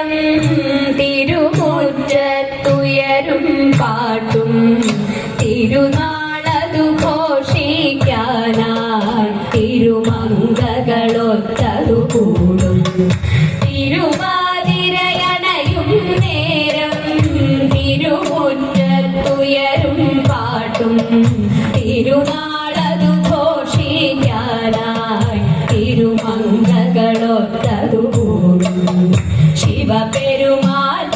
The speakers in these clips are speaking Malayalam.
നേരം തിരുമുറ്റത്തുയരും പാട്ടും. തിരുനാളതു ഘോഷിക്കാനായി തിരുമംഗകളൊത്തതു കൂടും. തിരുവാതിരയണയും നേരം തിരുമുറ്റത്തുയരും പാട്ടും. തിരുനാളതു ഘോഷിക്കാനായി തിരുമംഗകളൊത്തതു ശിവപെരുമാൾ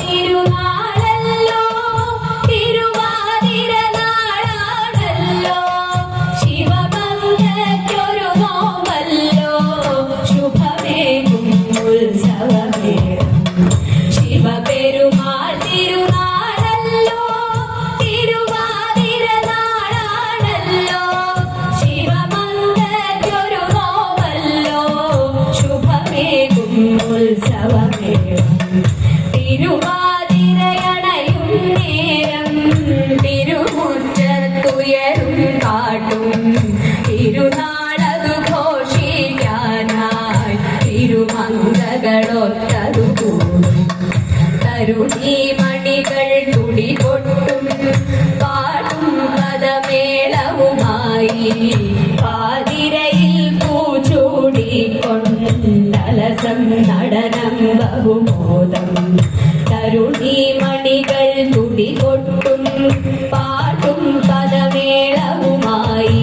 തരുണീ തുടി കൊട്ടും പാടും പദമേളവുമായി പാതിരയിൽ പൂച്ചൂടിക്കൊണ്ടലസം നടനം ബഹുബോധം തരുണി മണികൾ തുടികൊട്ടും പാടും പദമേളവുമായി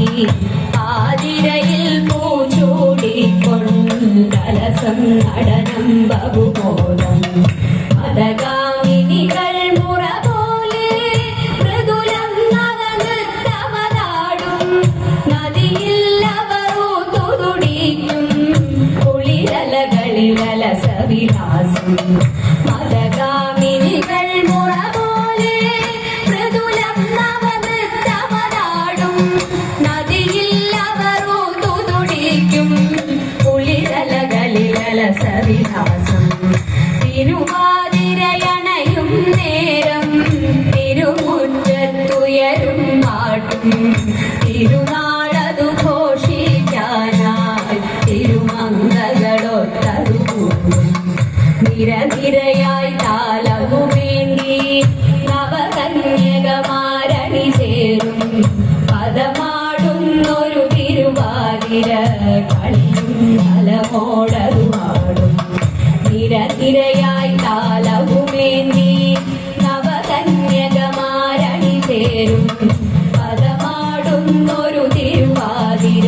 പാതിരയിൽ പൂച്ചൂടിക്കൊണ്ടലസം നടനം ബഹുമോദം. അലസവിലാസം മതകാമിനികൾ നദിയിൽ തിരുവാതിരയണയും നേരം തിരുമുറ്റത്തുയരും പാട്ടും. തിരുനാളതു നിരനിരയായി താലവുമേന്തി നവകന്യകമാരണി ചേരും. പദമാടുന്നൊരു തിരുവാതിര കളിയും നലമോടതുമാടും നിരനിരയായി താലവുമേന്തി നവകന്യകമാരണി ചേരും. പദമാടുന്നൊരു തിരുവാതിര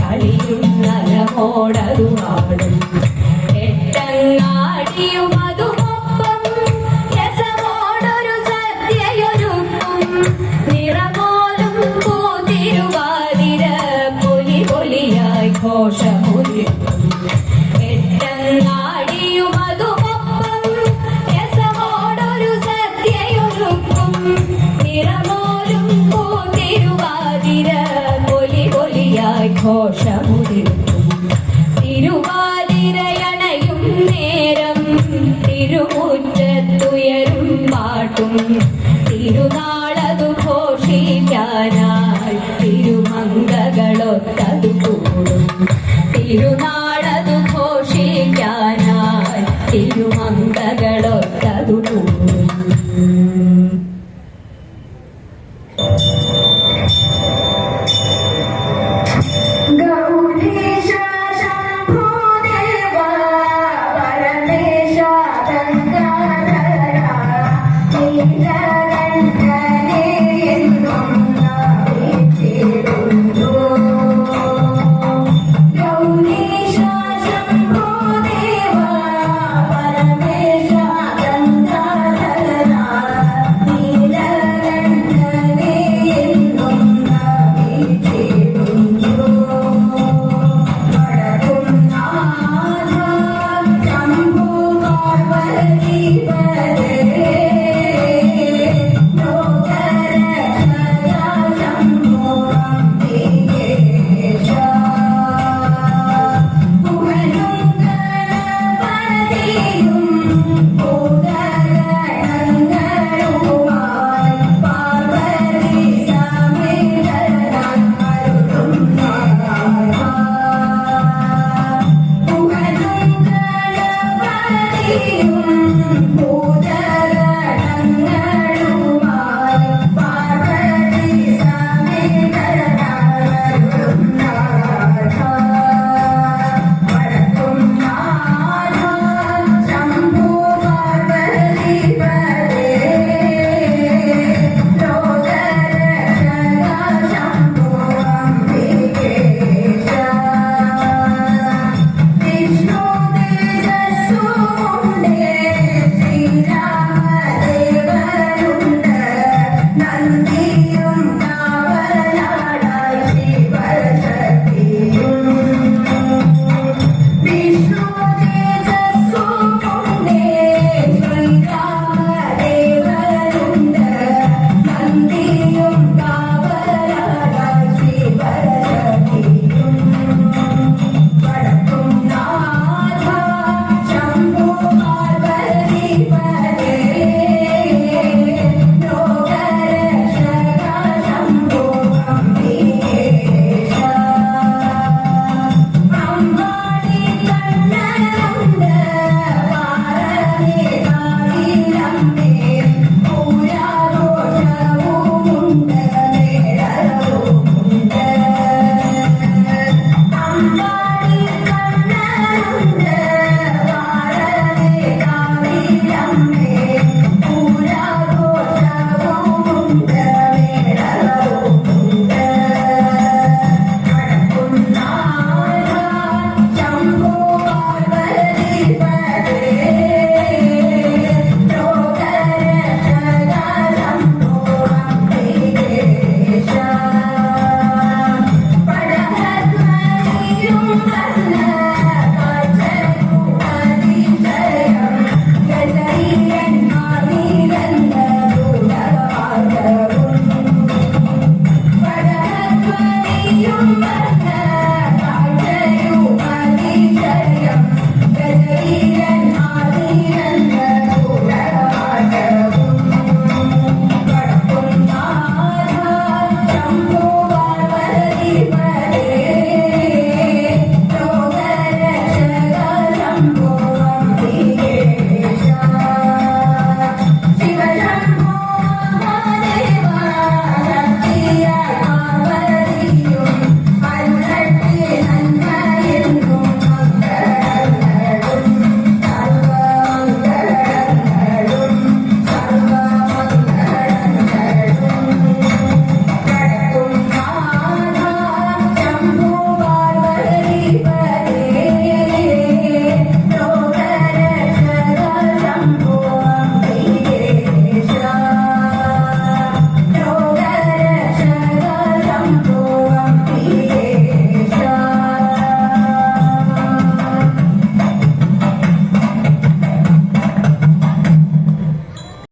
കളിയും നലമോടതുമാടും എട്ടങ്ങാടിയും ഘോഷമുരുക്കും തിരുവാതിരയണയും നേരം തിരുമുറ്റത്തുയരും പാട്ടും.